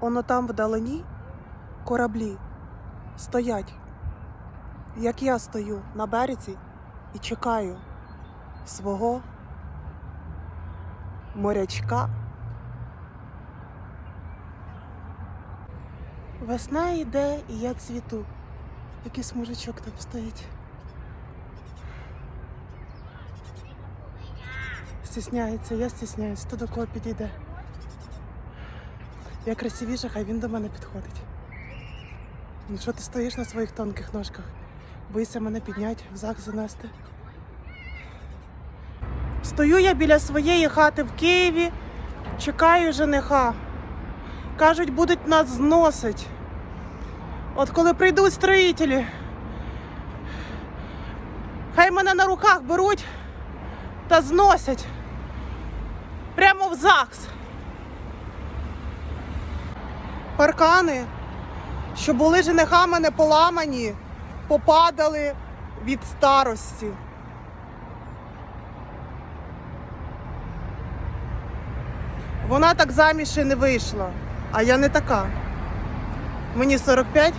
Оно там вдалині кораблі стоять, як я стою на березі і чекаю свого морячка. Весна йде і я цвіту. Якийсь мужичок там стоїть. Стісняється, я стісняюсь, хто до кого підійде. Я красивіша, хай він до мене підходить. Ну що ти стоїш на своїх тонких ножках? Боїшся мене підняти, в зак занести. Стою я біля своєї хати в Києві, чекаю жениха. Кажуть, будуть нас зносить. От коли прийдуть строїтелі, хай мене на руках беруть та зносять прямо в ЗАГС. Паркани, що були женихами не поламані, попадали від старості. Вона так заміж і не вийшла, а я не така. Мені 45,